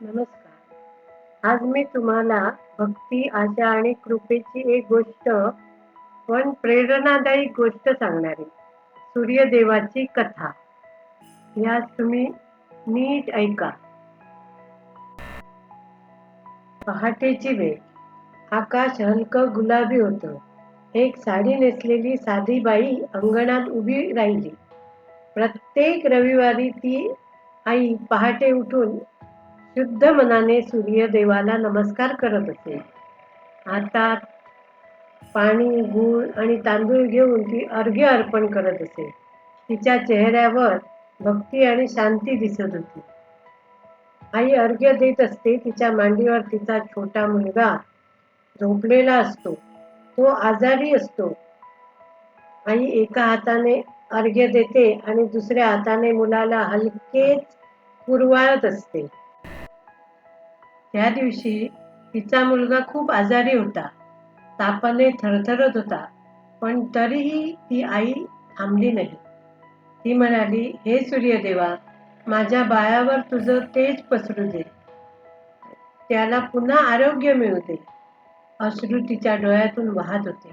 नमस्कार. आज मी तुम्हाला भक्ती आशा आणि कृपेची एक गोष्ट पण प्रेरणादायी गोष्ट सांगणार आहे. सूर्यदेवाची कथा. यास तुम्ही नीट ऐका. पहाटेची वेळ. आकाश हलकं गुलाबी होतं. एक साडी नेसलेली साधी बाई अंगणात उभी राहिली. प्रत्येक रविवारी ती आई पहाटे उठून शुद्ध मनाने सूर्यदेवाला नमस्कार करत असे हातात पाणी गूळ आणि तांदूळ घेऊन ती अर्घ्य अर्पण करत असे तिच्या चेहऱ्यावर भक्ती आणि शांती दिसत होती. आई अर्घ्य देत असते तिच्या मांडीवर तिचा छोटा मुलगा झोपलेला असतो. तो आजारी असतो. आई एका हाताने अर्घ्य देते आणि दुसऱ्या हाताने मुलाला हलकेच पुरवाळत असते. त्या दिवशी तिचा मुलगा खूप आजारी होता. तापाने थरथरत होता पण तरीही ती आई थांबली नाही. ती म्हणाली हे सूर्यदेवा माझ्या बाळावर तुझं तेज पसरू दे. त्याला पुन्हा आरोग्य मिळू दे. अश्रू तिच्या डोळ्यातून वाहत होते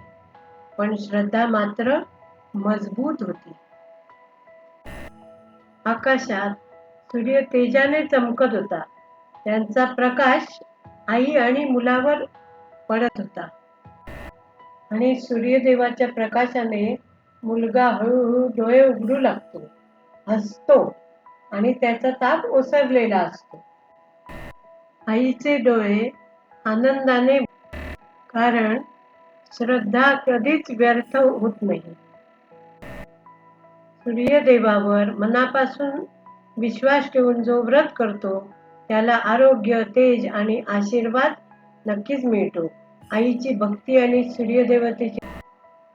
पण श्रद्धा मात्र मजबूत होती. आकाशात सूर्य तेजाने चमकत होता. त्यांचा प्रकाश आई आणि मुलावर पडत होता. आणि सूर्यदेवाच्या प्रकाशाने मुलगा हळूहळू डोळे उघडू लागतो हसतो आणि त्याचा ताप ओसरलेला असतो. आईचे डोळे आनंदाने कारण श्रद्धा कधीच व्यर्थ होत नाही. सूर्यदेवावर मनापासून विश्वास ठेवून जो व्रत करतो त्याला आरोग्य तेज आणि आशीर्वाद नक्कीच मिळतो. आईची भक्ती आणि सूर्यदेवतेची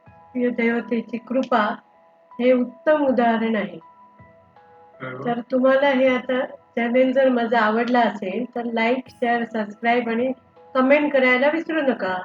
सूर्यदेवतेची कृपा हे उत्तम उदाहरण आहे. तर तुम्हाला हे आता चॅनेल जर माझा आवडला असेल तर लाईक शेअर सबस्क्राईब आणि कमेंट करायला विसरू नका.